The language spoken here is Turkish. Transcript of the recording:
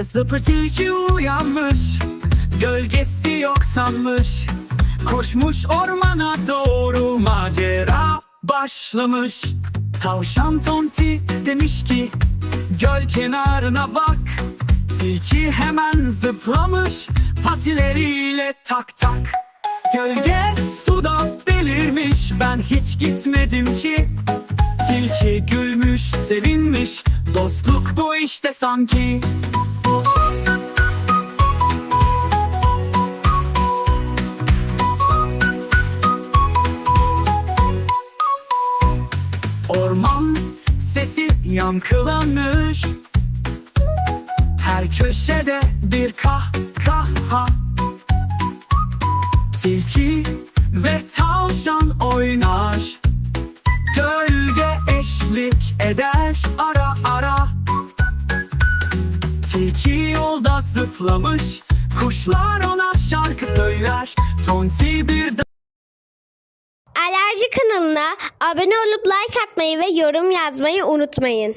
Zıpır tilki uyanmış Gölgesi yok sanmış. Koşmuş ormana doğru macera başlamış. Tavşan tonti demiş ki Göl kenarına bak. Tilki hemen zıplamış Patileriyle tak tak. Gölge suda belirmiş Ben hiç gitmedim ki. Tilki gülmüş sevinmiş Dostluk bu işte sanki Orman sesi yankılanır. Her köşede bir kah kaha Tilki ve tavşan oynar. Gölge eşlik eder ara ara. Tilki yolda zıplamış Kuşlar ona şarkı söyler. Tonti bir Alerji kanalına abone olup like atmayı ve yorum yazmayı unutmayın.